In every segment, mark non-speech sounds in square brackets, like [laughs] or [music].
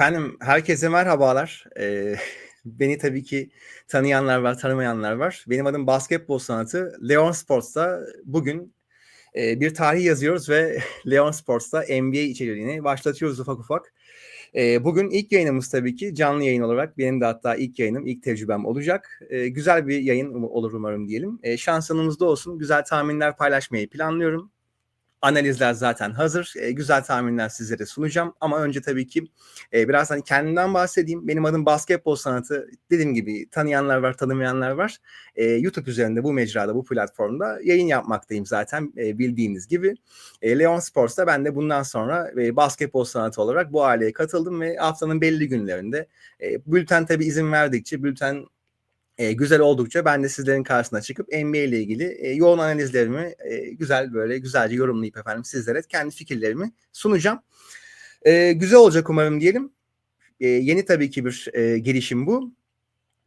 Efendim herkese merhabalar. Eee, [laughs] beni tabii ki tanıyanlar var, tanımayanlar var. Benim adım Basketbol Sanatı. Leon Sports'ta bugün eee, bir tarih yazıyoruz ve [laughs] Leon Sports'ta NBA içeriğini başlatıyoruz ufak ufak. Eee, bugün ilk yayınımız tabii ki canlı yayın olarak. Benim de hatta ilk yayınım, ilk tecrübem olacak. Eee, güzel bir yayın olur umarım diyelim. Eee şansınızda olsun. Güzel tahminler paylaşmayı planlıyorum. Analizler zaten hazır. E, güzel tahminler sizlere sunacağım. Ama önce tabii ki e, biraz hani kendimden bahsedeyim. Benim adım Basketbol Sanatı. Dediğim gibi tanıyanlar var, tanımayanlar var. E, YouTube üzerinde bu mecrada, bu platformda yayın yapmaktayım zaten e, bildiğiniz gibi. E, Leon Sports'ta ben de bundan sonra e, Basketbol Sanatı olarak bu aileye katıldım ve haftanın belli günlerinde e, bülten tabii izin verdikçe bülten e, güzel oldukça ben de sizlerin karşısına çıkıp NBA ile ilgili e, yoğun analizlerimi e, güzel böyle güzelce yorumlayıp efendim sizlere kendi fikirlerimi sunacağım. E, güzel olacak umarım diyelim. E, yeni tabii ki bir e, gelişim bu.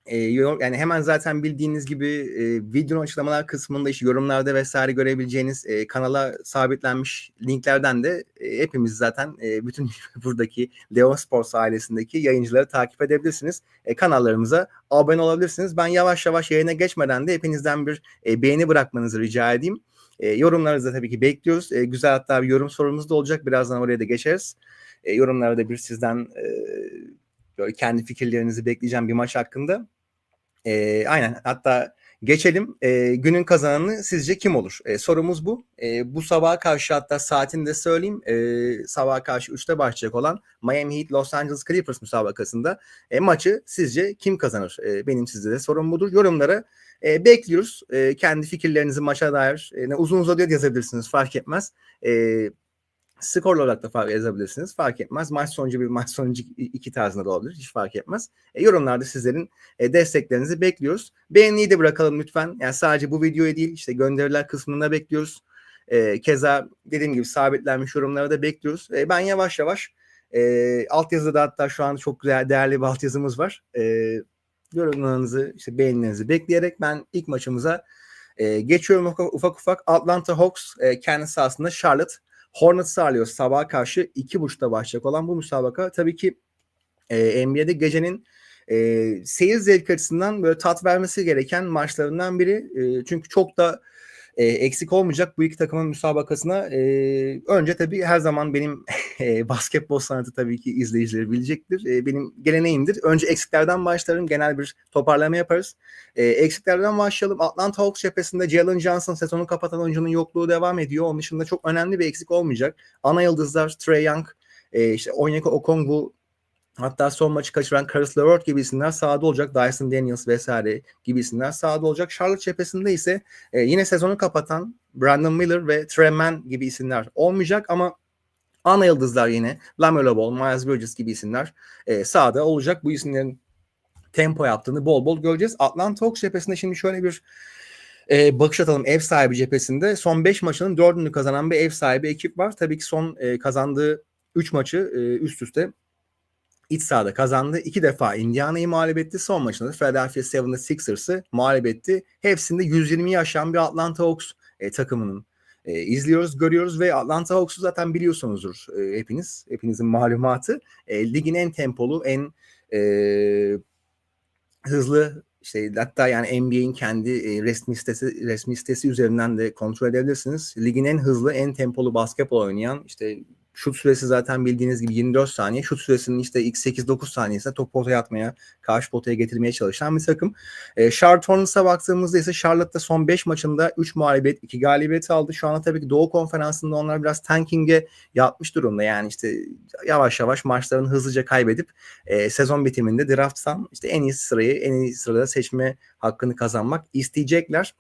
E, yor- yani hemen zaten bildiğiniz gibi e, videonun açıklamalar kısmında işte yorumlarda vesaire görebileceğiniz e, kanala sabitlenmiş linklerden de e, hepimiz zaten e, bütün [laughs] buradaki Leon Sports ailesindeki yayıncıları takip edebilirsiniz. E, kanallarımıza abone olabilirsiniz. Ben yavaş yavaş yayına geçmeden de hepinizden bir e, beğeni bırakmanızı rica edeyim. E, yorumlarınızı da tabii ki bekliyoruz. E, güzel hatta bir yorum sorumuz da olacak. Birazdan oraya da geçeriz. E, yorumlarda bir sizden e, böyle kendi fikirlerinizi bekleyeceğim bir maç hakkında. E, aynen hatta geçelim. E, günün kazananı sizce kim olur? E, sorumuz bu. E, bu sabaha karşı hatta saatini de söyleyeyim. E, sabaha karşı 3'te başlayacak olan Miami Heat Los Angeles Clippers müsabakasında e, maçı sizce kim kazanır? E, benim sizde de sorum budur. Yorumlara e, bekliyoruz. E, kendi fikirlerinizi maça dair e, uzun uzadıya yazabilirsiniz fark etmez. E, skor olarak da fark yazabilirsiniz. Fark etmez. Maç sonucu bir maç sonucu iki tarzında da olabilir. Hiç fark etmez. E, yorumlarda sizlerin e, desteklerinizi bekliyoruz. Beğeniyi de bırakalım lütfen. Yani sadece bu videoyu değil işte gönderiler kısmında bekliyoruz. E, keza dediğim gibi sabitlenmiş yorumları da bekliyoruz. E, ben yavaş yavaş e, altyazıda da hatta şu an çok güzel değerli bir altyazımız var. E, yorumlarınızı işte beğenilerinizi bekleyerek ben ilk maçımıza e, geçiyorum ufak. ufak. Atlanta Hawks e, kendi sahasında Charlotte Hornets'ı ağırlıyor sabaha karşı iki buçukta başlayacak olan bu müsabaka. Tabii ki e, NBA'de gecenin e, seyir zevki açısından böyle tat vermesi gereken maçlarından biri. E, çünkü çok da e, eksik olmayacak bu iki takımın müsabakasına. E, önce tabii her zaman benim [laughs] e, basketbol sanatı tabii ki izleyicileri bilecektir. E, benim geleneğimdir. Önce eksiklerden başlarım. Genel bir toparlama yaparız. E, eksiklerden başlayalım. Atlanta Hawks cephesinde Jalen Johnson sezonu kapatan oyuncunun yokluğu devam ediyor. Onun dışında çok önemli bir eksik olmayacak. Ana yıldızlar Trey Young, e, işte Onyeka Okongwu, Hatta son maçı kaçıran Caris LeVert gibi isimler sahada olacak. Dyson Daniels vesaire gibi isimler sahada olacak. Charlotte cephesinde ise e, yine sezonu kapatan Brandon Miller ve Trey Mann gibi isimler olmayacak ama ana yıldızlar yine Lamelo Ball, Miles Bridges gibi isimler e, sahada olacak. Bu isimlerin tempo yaptığını bol bol göreceğiz. Atlanta Hawks cephesinde şimdi şöyle bir e, bakış atalım ev sahibi cephesinde. Son 5 maçının 4'ünü kazanan bir ev sahibi ekip var. Tabii ki son e, kazandığı 3 maçı e, üst üste iç sahada kazandı. İki defa Indiana'yı mağlup etti. Son maçında da Philadelphia 76ers'ı mağlup etti. Hepsinde 120'yi aşan bir Atlanta Hawks e, takımının e, izliyoruz, görüyoruz ve Atlanta Hawks'u zaten biliyorsunuzdur e, hepiniz. Hepinizin malumatı. E, ligin en tempolu, en e, hızlı işte hatta yani NBA'in kendi e, resmi sitesi resmi sitesi üzerinden de kontrol edebilirsiniz. Ligin en hızlı, en tempolu basketbol oynayan işte şut süresi zaten bildiğiniz gibi 24 saniye. Şut süresinin işte ilk 8-9 saniyesinde top potaya atmaya, karşı potaya getirmeye çalışan bir takım. E, Charlotte Hornets'a baktığımızda ise Charlotte'da son 5 maçında 3 mağlubiyet, 2 galibiyet aldı. Şu anda tabii ki Doğu Konferansı'nda onlar biraz tanking'e yatmış durumda. Yani işte yavaş yavaş maçlarını hızlıca kaybedip e, sezon bitiminde draft'tan işte en iyi sırayı en iyi sırada seçme hakkını kazanmak isteyecekler.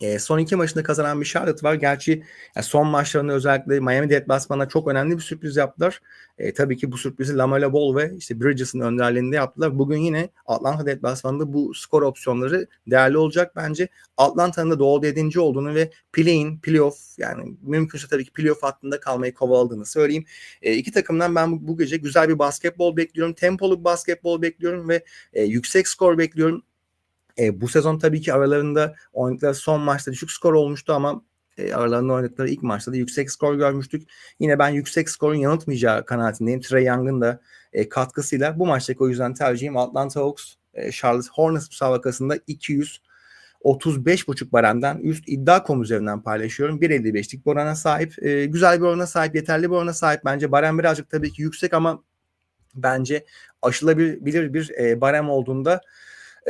E, son iki maçında kazanan bir Charlotte var. Gerçi yani son maçlarında özellikle Miami deplasmanına çok önemli bir sürpriz yaptılar. E, tabii ki bu sürprizi Lamelo Ball ve işte Bridges'ın önderliğinde yaptılar. Bugün yine Atlanta deplasmanında bu skor opsiyonları değerli olacak bence. Atlanta'nın da doğal 7. olduğunu ve play-in, playoff yani mümkünse tabii ki playoff hattında kalmayı kovaladığını söyleyeyim. E, iki takımdan ben bu, gece güzel bir basketbol bekliyorum. Tempolu basketbol bekliyorum ve e, yüksek skor bekliyorum. E, bu sezon tabii ki aralarında oynadıkları son maçta düşük skor olmuştu ama e, aralarında oynadıkları ilk maçta da yüksek skor görmüştük. Yine ben yüksek skorun yanıltmayacağı kanaatindeyim. Trey Young'ın da e, katkısıyla bu maçtaki o yüzden tercihim Atlanta Hawks e, Charlotte Hornets müsabakasında 200 35,5 baremden üst iddia.com üzerinden paylaşıyorum. 1.55'lik bir orana sahip. E, güzel bir orana sahip, yeterli bir sahip. Bence barem birazcık tabii ki yüksek ama bence aşılabilir bir e, barem olduğunda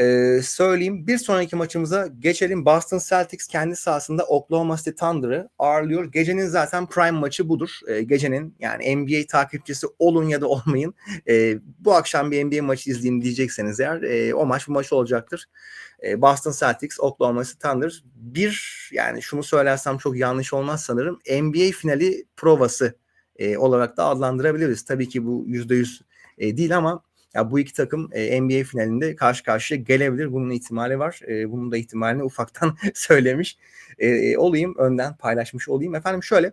e, söyleyeyim. Bir sonraki maçımıza geçelim. Boston Celtics kendi sahasında Oklahoma City Thunder'ı ağırlıyor. Gecenin zaten prime maçı budur. E, gecenin yani NBA takipçisi olun ya da olmayın. E, bu akşam bir NBA maçı izleyeyim diyecekseniz eğer e, o maç bu maç olacaktır. E, Boston Celtics, Oklahoma City Thunder bir yani şunu söylersem çok yanlış olmaz sanırım. NBA finali provası e, olarak da adlandırabiliriz. Tabii ki bu %100 e, değil ama ya bu iki takım e, NBA finalinde karşı karşıya gelebilir. Bunun ihtimali var. E, bunun da ihtimalini ufaktan [laughs] söylemiş e, olayım. Önden paylaşmış olayım. Efendim şöyle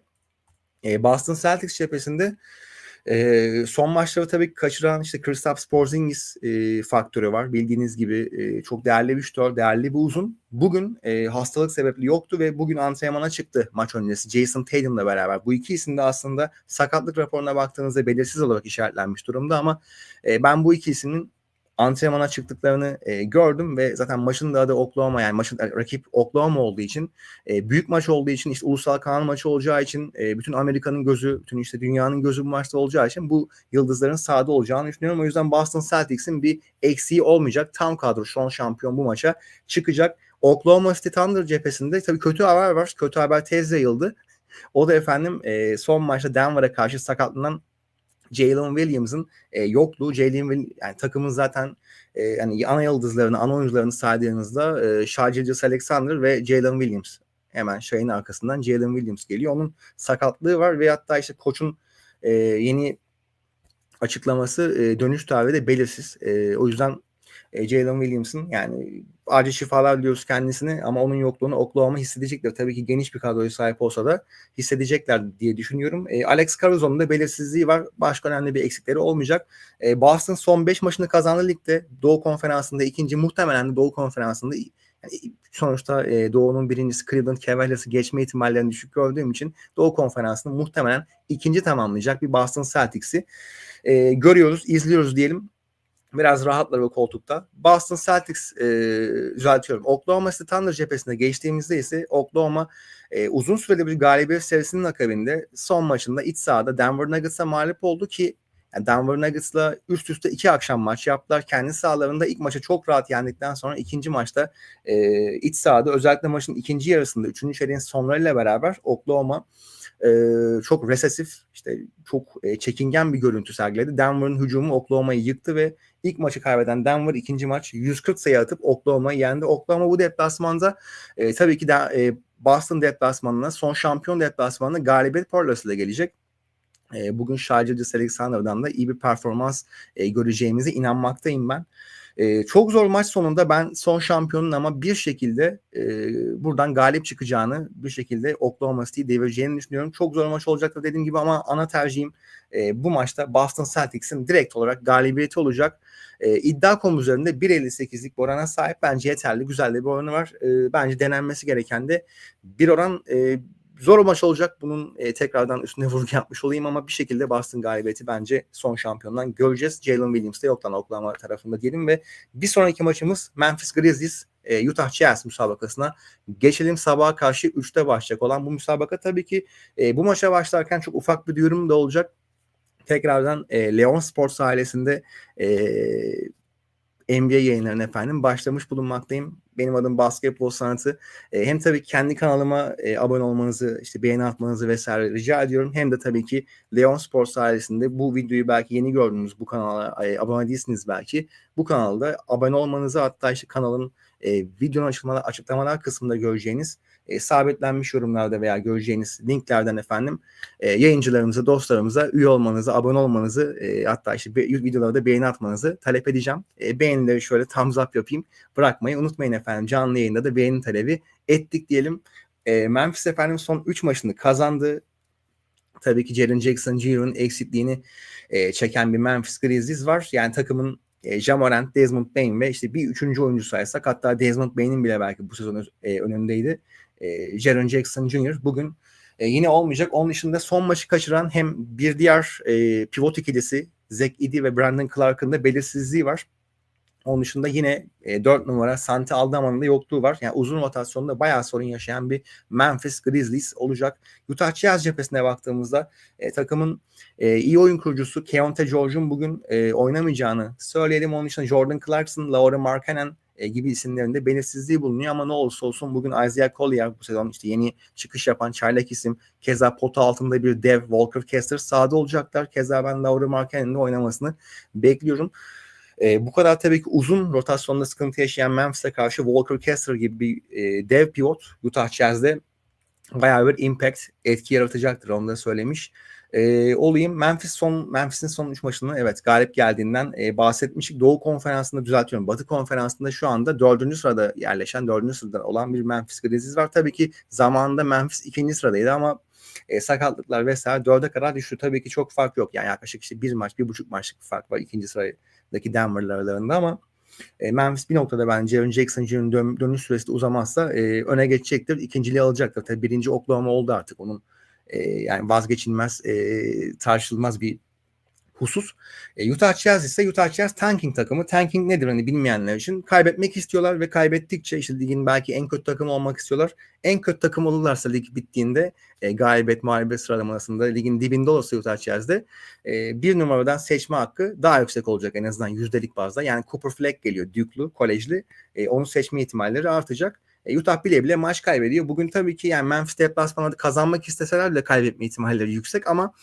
e, Boston Celtics cephesinde e, son maçları tabii kaçıran işte Kristaps Porzingis e, faktörü var. Bildiğiniz gibi e, çok değerli bir şutör, değerli bir uzun. Bugün e, hastalık sebepli yoktu ve bugün antrenmana çıktı maç öncesi Jason Tatum'la beraber. Bu iki isim de aslında sakatlık raporuna baktığınızda belirsiz olarak işaretlenmiş durumda ama e, ben bu iki ismin antrenmana çıktıklarını e, gördüm ve zaten maçın da adı Oklahoma yani maçın rakip Oklahoma olduğu için e, büyük maç olduğu için işte ulusal kanal maçı olacağı için e, bütün Amerika'nın gözü bütün işte dünyanın gözü bu maçta olacağı için bu yıldızların sahada olacağını düşünüyorum. O yüzden Boston Celtics'in bir eksiği olmayacak. Tam kadro son şampiyon bu maça çıkacak. Oklahoma City Thunder cephesinde tabii kötü haber var. Kötü haber tez yayıldı. O da efendim e, son maçta Denver'a karşı sakatlanan Jalen Williams'ın e, yokluğu. Jalen yani takımın zaten e, yani ana yıldızlarını, ana oyuncularını saydığınızda e, Shai Alexander ve Jalen Williams. Hemen Shai'nin arkasından Jalen Williams geliyor. Onun sakatlığı var ve hatta işte koçun e, yeni açıklaması e, dönüş tarihi de belirsiz. E, o yüzden e, Jalen Williams'ın yani acil şifalar diliyoruz kendisine ama onun yokluğunu Oklahoma hissedecekler. Tabii ki geniş bir kadroya sahip olsa da hissedecekler diye düşünüyorum. E, Alex Caruso'nun da belirsizliği var. Başka önemli bir eksikleri olmayacak. E, Boston son 5 maçını kazandı ligde. Doğu Konferansı'nda ikinci muhtemelen Doğu Konferansı'nda sonuçta e, Doğu'nun birincisi Cleveland Cavaliers'ı geçme ihtimallerini düşük gördüğüm için Doğu Konferansı'nı muhtemelen ikinci tamamlayacak bir Boston Celtics'i e, görüyoruz, izliyoruz diyelim biraz rahatlar o koltukta. Boston Celtics e, düzeltiyorum. Oklahoma City Thunder cephesinde geçtiğimizde ise Oklahoma e, uzun süreli bir galibiyet serisinin akabinde son maçında iç sahada Denver Nuggets'a mağlup oldu ki yani Denver Nuggets'la üst üste iki akşam maç yaptılar. Kendi sahalarında ilk maçı çok rahat yendikten sonra ikinci maçta e, iç sahada özellikle maçın ikinci yarısında üçüncü çeyreğin sonlarıyla beraber Oklahoma e, çok resesif işte çok e, çekingen bir görüntü sergiledi. Denver'ın hücumu Oklahoma'yı yıktı ve ilk maçı kaybeden Denver ikinci maç 140 sayı atıp Oklahoma'yı yendi. Oklahoma bu deplasmanda e, tabii ki de e, Boston deplasmanına son şampiyon deplasmanına galibiyet parlasıyla gelecek. E, bugün Şarjıcı Alexander'dan da iyi bir performans e, göreceğimize inanmaktayım ben. E, çok zor maç sonunda ben son şampiyonun ama bir şekilde e, buradan galip çıkacağını bir şekilde Oklahoma City'yi devireceğini düşünüyorum. Çok zor maç olacaktır dediğim gibi ama ana tercihim e, bu maçta Boston Celtics'in direkt olarak galibiyeti olacak. E, iddia.com üzerinde 1.58'lik bir orana sahip. Bence yeterli. Güzel de bir oranı var. E, bence denenmesi gereken de bir oran e, zor maç olacak. Bunun e, tekrardan üstüne [laughs] vurgu yapmış olayım ama bir şekilde Boston galibiyeti bence son şampiyondan göreceğiz. Jalen Williams de yoktan Oklahoma tarafında diyelim ve bir sonraki maçımız Memphis Grizzlies e, Utah Jazz müsabakasına geçelim. Sabaha karşı 3'te başlayacak olan bu müsabaka tabii ki e, bu maça başlarken çok ufak bir duyurum da olacak. Tekrardan e, Leon Sports ailesinde e, NBA yayınlarına efendim başlamış bulunmaktayım. Benim adım Basketbol Sanatı. E, hem tabii kendi kanalıma e, abone olmanızı, işte beğeni atmanızı vesaire rica ediyorum. Hem de tabii ki Leon Sports ailesinde bu videoyu belki yeni gördünüz bu kanala e, abone değilsiniz belki. Bu kanalda abone olmanızı hatta işte kanalın e, videonun açıklamalar, açıklamalar kısmında göreceğiniz e, sabitlenmiş yorumlarda veya göreceğiniz linklerden efendim e, yayıncılarımıza, dostlarımıza üye olmanızı, abone olmanızı e, hatta işte videolarda beğeni atmanızı talep edeceğim. E, beğenileri şöyle thumbs up yapayım. Bırakmayı unutmayın efendim. Canlı yayında da beğeni talebi ettik diyelim. E, Memphis efendim son 3 maçını kazandı. Tabii ki Jaren Jackson Jr.'ın eksikliğini e, çeken bir Memphis Grizzlies var. Yani takımın e, Jamorant, Desmond Bain ve işte bir üçüncü oyuncu saysak hatta Desmond Bain'in bile belki bu sezon e, önündeydi. e, Jaren Jackson Jr. bugün e, yine olmayacak. Onun dışında son maçı kaçıran hem bir diğer e, pivot ikilisi Zach Edey ve Brandon Clark'ın da belirsizliği var. Onun dışında yine e, 4 numara Santi Aldaman'ın da yokluğu var. Yani uzun rotasyonda bayağı sorun yaşayan bir Memphis Grizzlies olacak. Utah Jazz cephesine baktığımızda e, takımın e, iyi oyun kurucusu Keontae George'un bugün e, oynamayacağını söyleyelim. Onun dışında Jordan Clarkson, Laura Markkanen e, gibi isimlerinde belirsizliği bulunuyor ama ne olursa olsun bugün Isaiah Collier bu sezon işte yeni çıkış yapan çaylak isim keza pota altında bir dev Walker Kessler sahada olacaklar. Keza ben Laura Markkanen'in de oynamasını bekliyorum. E, bu kadar tabii ki uzun rotasyonda sıkıntı yaşayan Memphis'e karşı Walker Kessler gibi bir e, dev pivot Utah Jazz'de bayağı bir impact etki yaratacaktır onu da söylemiş e, olayım. Memphis son Memphis'in son 3 maçını evet galip geldiğinden e, bahsetmiştik. Doğu konferansında düzeltiyorum. Batı konferansında şu anda 4. sırada yerleşen 4. sırada olan bir Memphis Grizzlies var. Tabii ki zamanında Memphis 2. sıradaydı ama e, sakatlıklar vesaire 4'e kadar düştü. Tabii ki çok fark yok. Yani yaklaşık işte bir maç, bir buçuk maçlık bir fark var ikinci sıradaki Denver'lar aralarında ama e, Memphis bir noktada bence Jaren Jackson dön, dönüş süresi uzamazsa e, öne geçecektir. İkinciliği alacaktır. Tabii birinci Oklahoma oldu artık onun e, yani vazgeçilmez e, tartışılmaz bir husus. E, Utah Jazz ise Utah Jazz tanking takımı. Tanking nedir hani bilmeyenler için? Kaybetmek istiyorlar ve kaybettikçe işte ligin belki en kötü takım olmak istiyorlar. En kötü takım olurlarsa lig bittiğinde e, galibiyet mağlubiyet sıralamasında ligin dibinde olursa Utah Jazz'de e, bir numaradan seçme hakkı daha yüksek olacak en azından yüzdelik bazda. Yani Cooper Fleck geliyor Duke'lu, kolejli. E, onu seçme ihtimalleri artacak. E, Utah bile bile maç kaybediyor. Bugün tabii ki yani Memphis deplasmanında kazanmak isteseler bile kaybetme ihtimalleri yüksek ama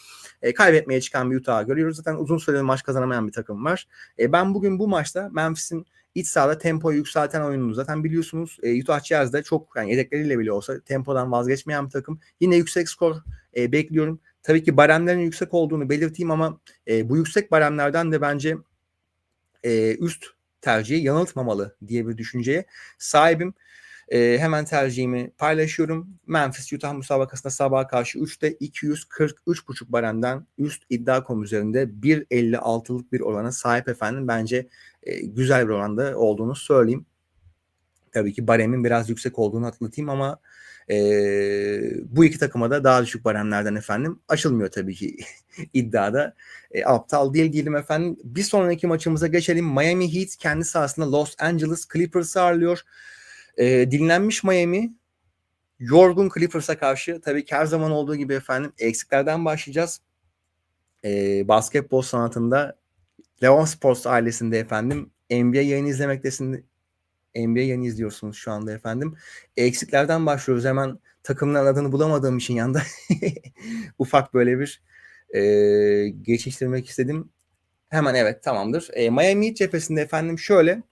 e, kaybetmeye çıkan bir Utah'ı görüyoruz. Zaten uzun süreli maç kazanamayan bir takım var. E, ben bugün bu maçta Memphis'in iç sahada tempoyu yükselten oyununu zaten biliyorsunuz e, Utah Jazz'de çok yani yedekleriyle bile olsa tempodan vazgeçmeyen bir takım. Yine yüksek skor e, bekliyorum. Tabii ki baremlerin yüksek olduğunu belirteyim ama e, bu yüksek baremlerden de bence e, üst tercihi yanıltmamalı diye bir düşünceye sahibim. E, hemen tercihimi paylaşıyorum. Memphis Utah müsabakasında sabah karşı 3'te 243.5 baremden üst iddia.com üzerinde 1.56'lık bir orana sahip efendim. Bence e, güzel bir oranda olduğunu söyleyeyim. Tabii ki baremin biraz yüksek olduğunu hatırlatayım ama e, bu iki takıma da daha düşük baremlerden efendim açılmıyor tabii ki [laughs] iddiada. E, aptal değil diyelim efendim. Bir sonraki maçımıza geçelim. Miami Heat kendi sahasında Los Angeles Clippers'ı ağırlıyor. E, dinlenmiş Miami yorgun Clippers'a karşı tabii ki her zaman olduğu gibi efendim eksiklerden başlayacağız. E, basketbol sanatında Leon Sports ailesinde efendim NBA yayını izlemektesiniz. NBA yayını izliyorsunuz şu anda efendim. Eksiklerden başlıyoruz. Hemen takımların adını bulamadığım için yanda [laughs] ufak böyle bir e, geçiştirmek istedim. Hemen evet tamamdır. E, Miami cephesinde efendim şöyle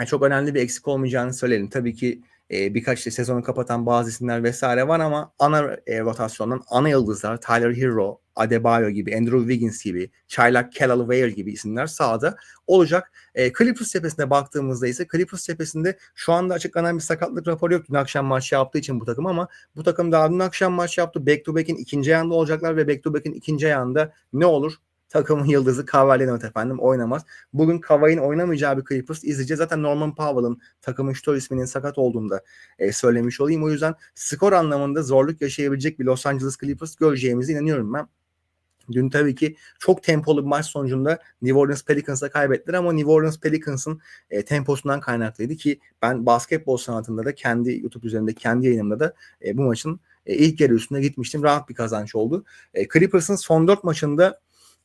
yani çok önemli bir eksik olmayacağını söyleyelim. Tabii ki e, birkaç işte sezonu kapatan bazı isimler vesaire var ama ana e, rotasyondan ana yıldızlar Tyler Hero, Adebayo gibi, Andrew Wiggins gibi, Çaylak Kelal gibi isimler sahada olacak. E, Clippers cephesine baktığımızda ise Clippers cephesinde şu anda açıklanan bir sakatlık raporu yok dün akşam maç yaptığı için bu takım ama bu takım daha dün akşam maç yaptı. Back to back'in ikinci ayağında olacaklar ve back to back'in ikinci ayağında ne olur? Takımın yıldızı Kawhi Leonard efendim oynamaz. Bugün Kawhi'nin oynamayacağı bir Clippers izleyeceğiz. Zaten Norman Powell'ın takımın şutör isminin sakat olduğunda e, söylemiş olayım. O yüzden skor anlamında zorluk yaşayabilecek bir Los Angeles Clippers göreceğimize inanıyorum ben. Dün tabii ki çok tempolu bir maç sonucunda New Orleans Pelicans'a kaybettiler ama New Orleans Pelicans'ın e, temposundan kaynaklıydı ki ben basketbol sanatında da kendi YouTube üzerinde kendi yayınımda da e, bu maçın e, ilk yarı üstüne gitmiştim. Rahat bir kazanç oldu. E, Clippers'ın son 4 maçında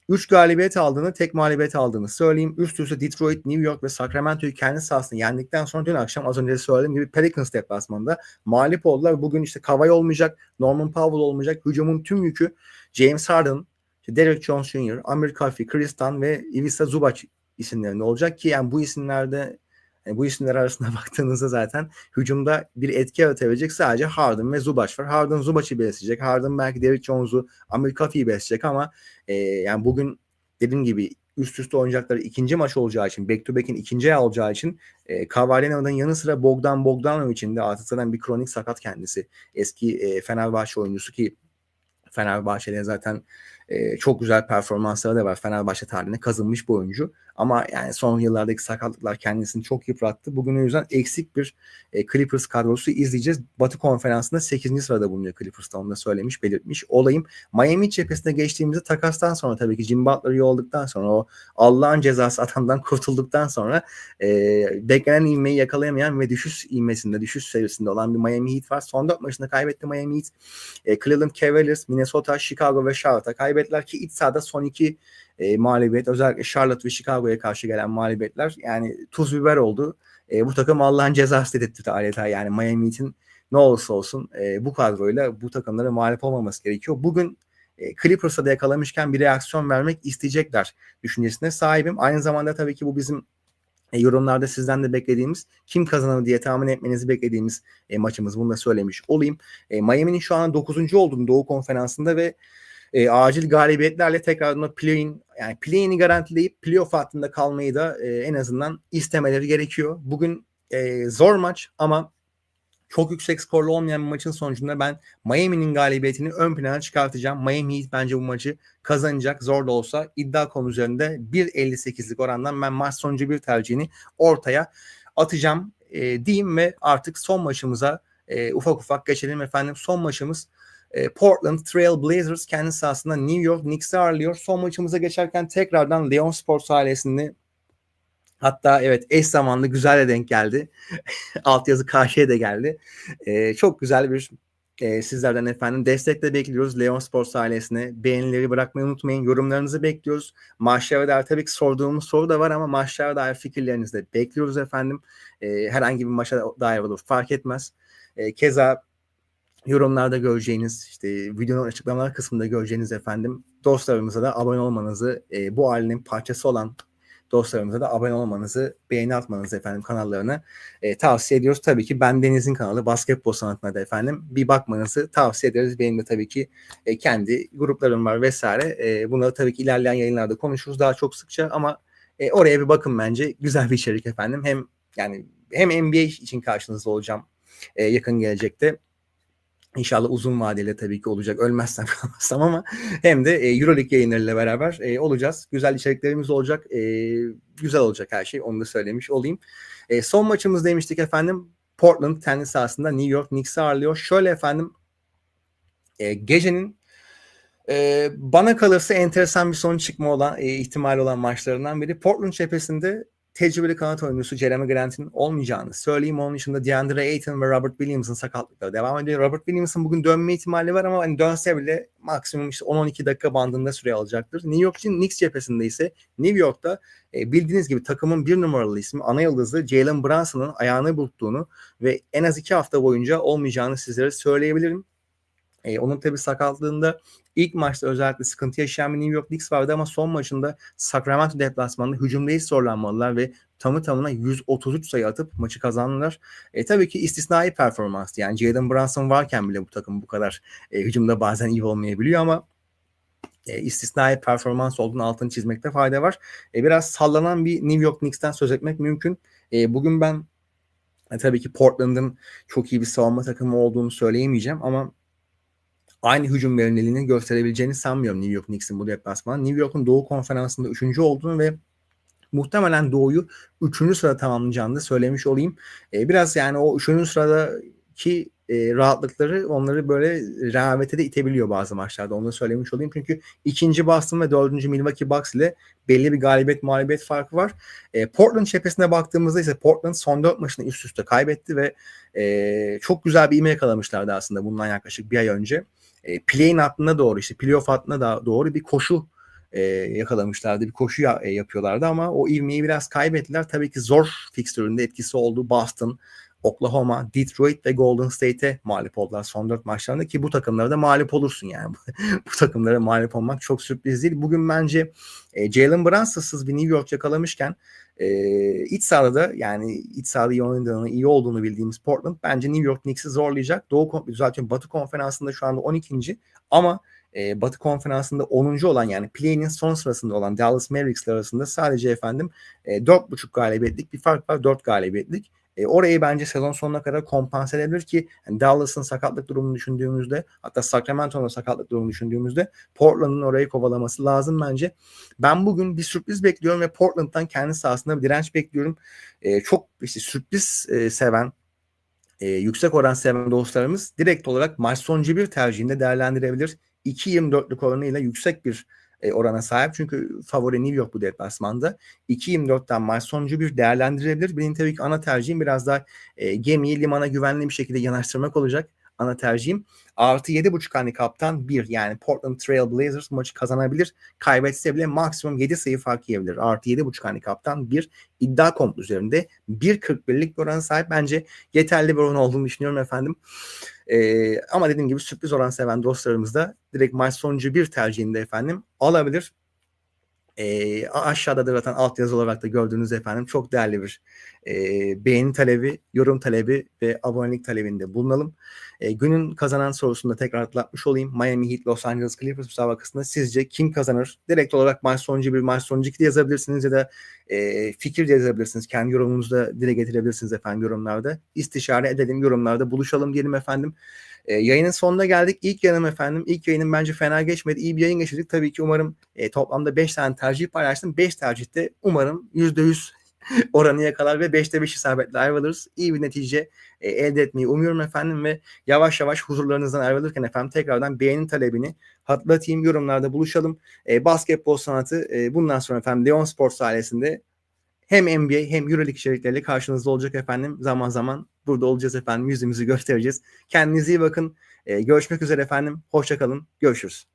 3 galibiyet aldığını, tek mağlubiyet aldığını söyleyeyim. Üst üste Detroit, New York ve Sacramento'yu kendi sahasında yendikten sonra dün akşam az önce söylediğim gibi Pelicans deplasmanında mağlup oldular. Bugün işte Kawhi olmayacak, Norman Powell olmayacak. Hücumun tüm yükü James Harden, Derek Jones Jr., Amir Chris Dunn ve Ivica Zubac isimlerinde olacak ki yani bu isimlerde yani bu isimler arasında [laughs] baktığınızda zaten hücumda bir etki yaratabilecek sadece Harden ve Zubac var. Harden Zubac'ı besleyecek. Harden belki Derrick Jones'u, Amir Coffey'i besleyecek ama e, yani bugün dediğim gibi üst üste oynayacakları ikinci maç olacağı için, back to back'in ikinci olacağı için e, Kavalena'nın yanı sıra Bogdan Bogdanovic'in de artık zaten bir kronik sakat kendisi. Eski e, Fenerbahçe oyuncusu ki Fenerbahçe'de zaten e, çok güzel performansları da var. Fenerbahçe tarihine kazınmış bir oyuncu. Ama yani son yıllardaki sakatlıklar kendisini çok yıprattı. Bugün o yüzden eksik bir e, Clippers kadrosu izleyeceğiz. Batı konferansında 8. sırada bulunuyor Clippers'ta onu da söylemiş belirtmiş olayım. Miami cephesine geçtiğimizde takastan sonra tabii ki Jim Butler iyi olduktan sonra o Allah'ın cezası adamdan [laughs] kurtulduktan sonra e, beklenen inmeyi yakalayamayan ve düşüş inmesinde, düşüş seviyesinde olan bir Miami Heat var. Son 4 maçında kaybetti Miami Heat. E, Cleveland Cavaliers, Minnesota, Chicago ve Charlotte'a kaybettiler ki iç sahada son iki e, mağlubiyet özellikle Charlotte ve Chicago'ya karşı gelen mağlubiyetler yani tuz biber oldu. E, bu takım Allah'ın cezası dedirtti adeta yani Miami Heat'in ne olursa olsun e, bu kadroyla bu takımlara mağlup olmaması gerekiyor. Bugün e, Clippers'a da yakalamışken bir reaksiyon vermek isteyecekler düşüncesine sahibim. Aynı zamanda tabii ki bu bizim e, yorumlarda sizden de beklediğimiz kim kazanır diye tahmin etmenizi beklediğimiz e, maçımız. Bunu da söylemiş olayım. E, Miami'nin şu an 9. olduğunu Doğu Konferansı'nda ve e, acil galibiyetlerle tekrardan play-in yani play-in'i garantileyip playoff hattında kalmayı da e, en azından istemeleri gerekiyor. Bugün e, zor maç ama çok yüksek skorlu olmayan bir maçın sonucunda ben Miami'nin galibiyetini ön plana çıkartacağım. Miami Heat bence bu maçı kazanacak. Zor da olsa iddia konu üzerinde 1.58'lik orandan ben maç sonucu bir tercihini ortaya atacağım e, diyeyim ve artık son maçımıza e, ufak ufak geçelim efendim. Son maçımız e, Portland Trail Blazers kendi sahasında New York Knicks'i ağırlıyor. Son maçımıza geçerken tekrardan Leon Sports ailesini Hatta evet eş zamanlı güzel de denk geldi. [laughs] Altyazı karşıya da geldi. Ee, çok güzel bir e, sizlerden efendim destekle bekliyoruz Leon Sports ailesine. Beğenileri bırakmayı unutmayın. Yorumlarınızı bekliyoruz. Maçlara dair tabii ki sorduğumuz soru da var ama maçlara dair fikirlerinizi de bekliyoruz efendim. E, herhangi bir maça dair olur fark etmez. E, keza yorumlarda göreceğiniz işte videonun açıklamalar kısmında göreceğiniz efendim dostlarımıza da abone olmanızı e, bu ailenin parçası olan dostlarımıza da abone olmanızı, beğeni atmanızı efendim kanallarına e, tavsiye ediyoruz. Tabii ki ben Deniz'in kanalı Basketbol Sanatı'na da efendim bir bakmanızı tavsiye ederiz. Benim de tabii ki e, kendi gruplarım var vesaire. E, bunları tabii ki ilerleyen yayınlarda konuşuruz daha çok sıkça ama e, oraya bir bakın bence. Güzel bir içerik efendim. Hem yani hem NBA için karşınızda olacağım e, yakın gelecekte İnşallah uzun vadeli tabii ki olacak. Ölmezsem [laughs] kalmazsam ama hem de e, Euroleague yayınlarıyla beraber e, olacağız. Güzel içeriklerimiz olacak. E, güzel olacak her şey. Onu da söylemiş olayım. Son maçımız demiştik efendim. Portland tenis sahasında New York Knicks'i ağırlıyor. Şöyle efendim gecenin bana kalırsa enteresan bir sonuç çıkma olan e, ihtimali olan maçlarından biri. Portland cephesinde tecrübeli kanat oyuncusu Jeremy Grant'in olmayacağını söyleyeyim. Onun dışında DeAndre Ayton ve Robert Williams'ın sakatlıkları devam ediyor. Robert Williams'ın bugün dönme ihtimali var ama hani dönse bile maksimum işte 10-12 dakika bandında süre alacaktır. New York için Knicks cephesinde ise New York'ta e, bildiğiniz gibi takımın bir numaralı ismi ana yıldızı Jalen Brunson'ın ayağını burktuğunu ve en az iki hafta boyunca olmayacağını sizlere söyleyebilirim. E, onun tabi sakatlığında ilk maçta özellikle sıkıntı yaşayan bir New York Knicks vardı ama son maçında Sacramento deplasmanında hücumda hiç zorlanmadılar ve tamı tamına 133 sayı atıp maçı kazandılar. E, tabii ki istisnai performans yani Jalen Brunson varken bile bu takım bu kadar e, hücumda bazen iyi olmayabiliyor ama e, istisnai performans olduğunu altını çizmekte fayda var. E, biraz sallanan bir New York Knicks'ten söz etmek mümkün. E, bugün ben e, tabii ki Portland'ın çok iyi bir savunma takımı olduğunu söyleyemeyeceğim ama aynı hücum verimliliğini gösterebileceğini sanmıyorum New York Knicks'in bu deplasmanı. New York'un Doğu Konferansı'nda 3. olduğunu ve muhtemelen Doğu'yu 3. sırada tamamlayacağını da söylemiş olayım. E, biraz yani o 3. sıradaki e, rahatlıkları onları böyle rehavete de itebiliyor bazı maçlarda. Onu da söylemiş olayım. Çünkü ikinci Boston ve dördüncü Milwaukee Bucks ile belli bir galibiyet mağlubiyet farkı var. E, Portland cephesine baktığımızda ise Portland son dört maçını üst üste kaybetti ve e, çok güzel bir ivme yakalamışlardı aslında bundan yaklaşık bir ay önce e, play'in hattına doğru işte playoff hattına da doğru bir koşu e, yakalamışlardı. Bir koşu ya, e, yapıyorlardı ama o ivmeyi biraz kaybettiler. Tabii ki zor fikstüründe etkisi oldu. Boston, Oklahoma, Detroit ve Golden State'e mağlup oldular son dört maçlarında ki bu takımlara da mağlup olursun yani. [laughs] bu takımlara mağlup olmak çok sürpriz değil. Bugün bence e, Jalen Brunson'sız bir New York yakalamışken e, iç sahada da yani iç sahada iyi oynadığını, iyi olduğunu bildiğimiz Portland bence New York Knicks'i zorlayacak. Doğu zaten Batı konferansında şu anda 12. ama e, Batı konferansında 10. olan yani play'inin son sırasında olan Dallas Mavericks arasında sadece efendim e, 4.5 galibiyetlik bir fark var. 4 galibiyetlik. E, orayı bence sezon sonuna kadar kompanse edebilir ki yani Dallas'ın sakatlık durumunu düşündüğümüzde hatta Sacramento'nun sakatlık durumunu düşündüğümüzde Portland'ın orayı kovalaması lazım bence. Ben bugün bir sürpriz bekliyorum ve Portland'dan kendi sahasında bir direnç bekliyorum. E, çok işte sürpriz e, seven e, yüksek oran seven dostlarımız direkt olarak maç sonucu bir tercihinde değerlendirebilir. 2.24'lük oranıyla yüksek bir e, orana sahip. Çünkü favori New York bu deplasmanda. 2.24'ten maç sonucu bir değerlendirebilir. Benim tabii ki ana tercihim biraz daha e, gemiyi limana güvenli bir şekilde yanaştırmak olacak. Ana tercihim. Artı 7.5 handikaptan 1 yani Portland Trail Blazers maçı kazanabilir. Kaybetse bile maksimum 7 sayı fark yiyebilir. Artı 7.5 handikaptan 1 iddia komut üzerinde 1.41'lik bir oran sahip. Bence yeterli bir oran olduğunu düşünüyorum efendim. Ee, ama dediğim gibi sürpriz oran seven dostlarımız da direkt maç sonucu bir tercihinde efendim alabilir. E, aşağıda da zaten altyazı olarak da gördüğünüz efendim çok değerli bir e, beğeni talebi, yorum talebi ve abonelik talebinde bulunalım. E, günün kazanan sorusunu da tekrar hatırlatmış olayım. Miami Heat Los Angeles Clippers müsabakasında sizce kim kazanır? Direkt olarak maç sonucu bir maç sonucu iki de yazabilirsiniz ya da e, fikir de yazabilirsiniz. Kendi yorumunuzu da dile getirebilirsiniz efendim yorumlarda. İstişare edelim yorumlarda buluşalım diyelim efendim. E, yayının sonuna geldik. İlk yayınım efendim. İlk yayınım bence fena geçmedi. İyi bir yayın geçirdik. Tabii ki umarım e, toplamda 5 tane tercih paylaştım. 5 tercihte umarım %100 [laughs] oranı yakalar ve 5'te 5 isabetle ayrılırız. İyi bir netice e, elde etmeyi umuyorum efendim ve yavaş yavaş huzurlarınızdan ayrılırken efendim tekrardan beğeni talebini hatırlatayım. Yorumlarda buluşalım. E, basketbol sanatı e, bundan sonra efendim Leon Sports ailesinde hem NBA hem Euroleague içerikleriyle karşınızda olacak efendim. Zaman zaman burada olacağız efendim. Yüzümüzü göstereceğiz. Kendinize iyi bakın. Ee, görüşmek üzere efendim. Hoşçakalın. Görüşürüz.